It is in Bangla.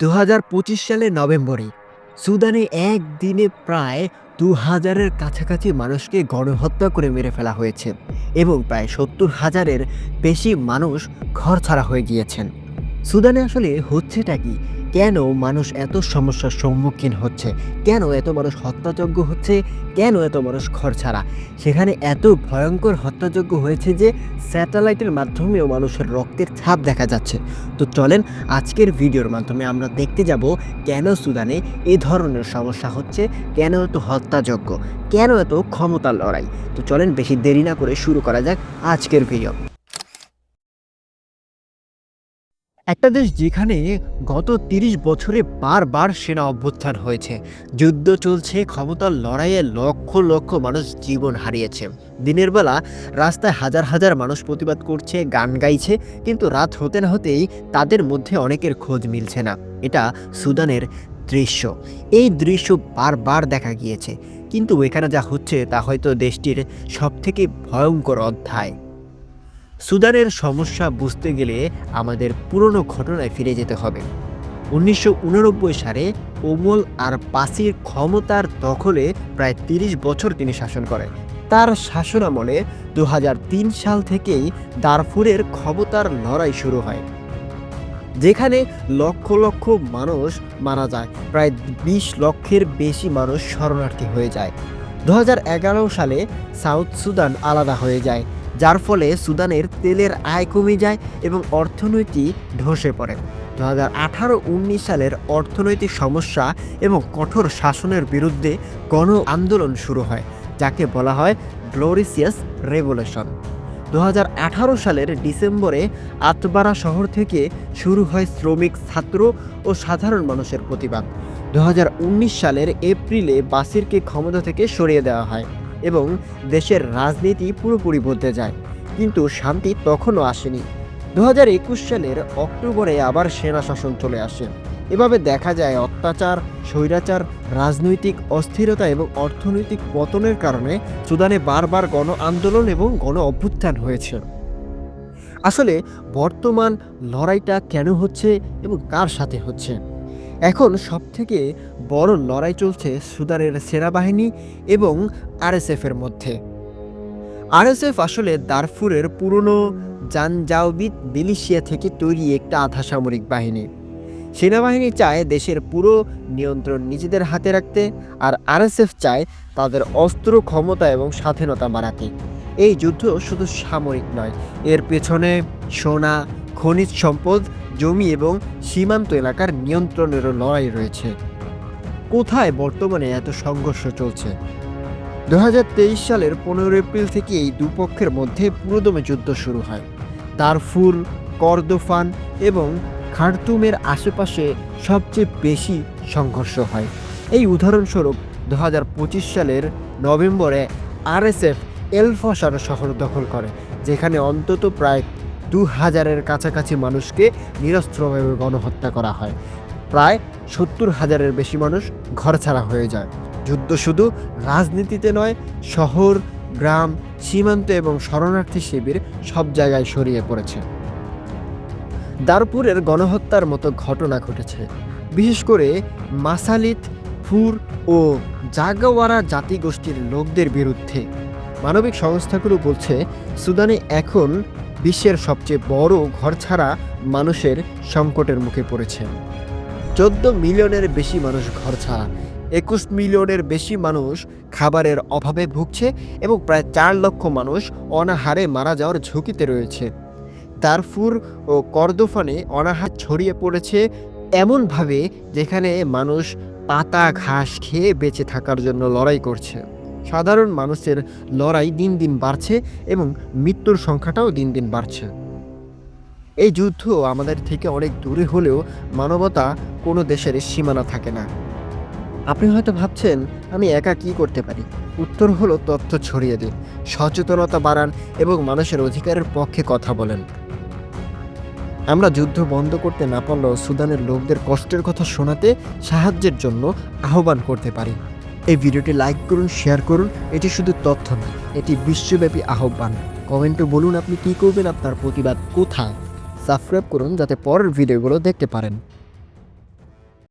দু সালের নভেম্বরে সুদানে একদিনে প্রায় দু হাজারের কাছাকাছি মানুষকে গণহত্যা করে মেরে ফেলা হয়েছে এবং প্রায় সত্তর হাজারের বেশি মানুষ ঘর ছাড়া হয়ে গিয়েছেন। সুদানে আসলে হচ্ছেটা কি? কেন মানুষ এত সমস্যার সম্মুখীন হচ্ছে? কেন এত মানুষ হত্যাযজ্ঞ হচ্ছে? কেন এত মানুষ ঘর ছাড়া? সেখানে এত ভয়ঙ্কর হত্যাযজ্ঞ হয়েছে যে স্যাটেলাইটের মাধ্যমেও মানুষের রক্তের ছাপ দেখা যাচ্ছে। তো চলেন আজকের ভিডিওর মাধ্যমে আমরা দেখতে যাব কেন সুদানে এ ধরনের সমস্যা হচ্ছে? কেন এত হত্যাযজ্ঞ? কেন এত ক্ষমতার লড়াই? তো চলেন বেশি দেরি না করে শুরু করা যাক আজকের ভিডিও। একটা দেশ যেখানে গত তিরিশ বছরে বারবার সেনা অভ্যুত্থান হয়েছে, যুদ্ধ চলছে, ক্ষমতার লড়াইয়ে লক্ষ লক্ষ মানুষ জীবন হারিয়েছে। দিনের বেলা রাস্তায় হাজার হাজার মানুষ প্রতিবাদ করছে, গান গাইছে, কিন্তু রাত হতে না হতেই তাদের মধ্যে অনেকের খোঁজ মিলছে না। এটা সুদানের দৃশ্য। এই দৃশ্য বারবার দেখা গিয়েছে। কিন্তু এখানে যা হচ্ছে তা হয়তো দেশটির সবথেকে ভয়ঙ্কর অধ্যায়। সুদানের সমস্যা বুঝতে গেলে আমাদের পুরনো ঘটনায় ফিরে যেতে হবে। উনিশশো উননব্বই সালে ওমল আর পাসির ক্ষমতার দখলে প্রায় তিরিশ বছর তিনি শাসন করেন। তার শাসনামলে দু হাজার তিন সাল থেকেই দারফুরের ক্ষমতার লড়াই শুরু হয়। যেখানে লক্ষ লক্ষ মানুষ মারা যায়, প্রায় বিশ লক্ষের বেশি মানুষ শরণার্থী হয়ে যায়। দু হাজার এগারো সালে সাউথ সুদান আলাদা হয়ে যায়। যার ফলে সুদানের তেলের আয় কমে যায় এবং অর্থনীতি ধসে পড়ে। দু হাজার আঠারো উনিশ সালের অর্থনৈতিক সমস্যা এবং কঠোর শাসনের বিরুদ্ধে গণ আন্দোলন শুরু হয়, যাকে বলা হয় গ্লোরিসিয়াস রেভলিউশন। দু হাজার আঠারো সালের ডিসেম্বরে আতবারা শহর থেকে শুরু হয় শ্রমিক, ছাত্র ও সাধারণ মানুষের প্রতিবাদ। দু হাজার উনিশ সালের এপ্রিলে বাসিরকে ক্ষমতা থেকে সরিয়ে দেওয়া হয়। এবং দেশের রাজনীতি পুরোপুরি বদলে যায়। কিন্তু শান্তি তখনও আসেনি। দু হাজার একুশ সালের অক্টোবরে আবার সেনা শাসন চলে আসে। এভাবে দেখা যায় অত্যাচার, স্বৈরাচার, রাজনৈতিক অস্থিরতা এবং অর্থনৈতিক পতনের কারণে সুদানে বারবার গণ আন্দোলন এবং গণ অভ্যুত্থান হয়েছে। আসলে বর্তমান লড়াইটা কেন হচ্ছে এবং কার সাথে হচ্ছে? এখন সবথেকে বড় লড়াই চলছে সুদানের সেনাবাহিনী এবং আরএসএফের মধ্যে। আরএসএফ আসলে দারফুরের পুরনো জানজাওবিদ মিলিশিয়া থেকে তৈরি একটা আধা সামরিক বাহিনী। সেনাবাহিনী চায় দেশের পুরো নিয়ন্ত্রণ নিজেদের হাতে রাখতে আর আরএসএফ চায় তাদের অস্ত্র ক্ষমতা এবং স্বাধীনতা বাড়াতে। এই যুদ্ধ শুধু সামরিক নয়, এর পেছনে সোনা, খনিজ সম্পদ জমি এবং সীমান্ত এলাকার নিয়ন্ত্রণেরও লড়াই রয়েছে। কোথায় বর্তমানে এত সংঘর্ষ চলছে? দু হাজার তেইশ সালের পনেরো এপ্রিল থেকে এই দুপক্ষের মধ্যে পুরোদমে যুদ্ধ শুরু হয়। দারফুর, করদোফান এবং খার্তুমের আশেপাশে সবচেয়ে বেশি সংঘর্ষ হয়। এই উদাহরণস্বরূপ দু হাজার পঁচিশ সালের নভেম্বরে আরএসএফ এলফসার শহর দখল করে, যেখানে অন্তত প্রায় দু হাজারের কাছাকাছি মানুষকে নিরস্ত্রভাবে গণহত্যা করা হয়। প্রায় সত্তর হাজারের বেশি মানুষ ঘরছাড়া হয়ে যায়। যুদ্ধ শুধু রাজনীতিতে নয়, শহর, গ্রাম, সীমান্ত এবং শরণার্থী শিবির সব জায়গায় ছড়িয়ে পড়েছে। দারপুরের গণহত্যার মতো ঘটনা ঘটেছে। বিশেষ করে মাসালিত, ফুর ও জাগাওয়ারা জাতিগোষ্ঠীর লোকদের বিরুদ্ধে। মানবিক সংস্থাগুলো বলছে, সুদানে এখন বিশ্বের সবচেয়ে বড় ঘরছাড়া মানুষের সংকটের মুখে পড়েছে। চোদ্দ মিলিয়নের বেশি মানুষ ঘরছাড়া, একুশ মিলিয়নের বেশি মানুষ খাবারের অভাবে ভুগছে এবং প্রায় চার লক্ষ মানুষ অনাহারে মারা যাওয়ার ঝুঁকিতে রয়েছে। দারফুর ও করদোফানে অনাহার ছড়িয়ে পড়েছে এমনভাবে যেখানে মানুষ পাতা ঘাস খেয়ে বেঁচে থাকার জন্য লড়াই করছে। সাধারণ মানুষের লড়াই দিন দিন বাড়ছে এবং মৃত্যুর সংখ্যাটাও দিন দিন বাড়ছে। এই যুদ্ধ আমাদের থেকে অনেক দূরে হলেও মানবতা কোনো দেশের সীমানা থাকে না। আপনি হয়তো ভাবছেন, আমি একা কি করতে পারি? উত্তর হলো তথ্য ছড়িয়ে দিন, সচেতনতা বাড়ান এবং মানুষের অধিকারের পক্ষে কথা বলেন। আমরা যুদ্ধ বন্ধ করতে না পারলেও সুদানের লোকদের কষ্টের কথা শোনাতে সাহায্যের জন্য আহ্বান করতে পারি। এই ভিডিওটি লাইক করুন, শেয়ার করুন। এটি শুধু তথ্য নয়, এটি বিশ্বব্যাপী আহ্বান। কমেন্টে বলুন আপনি কী করবেন, আপনার প্রতিবাদ কোথায়? সাবস্ক্রাইব করুন যাতে পরের ভিডিওগুলো দেখতে পারেন।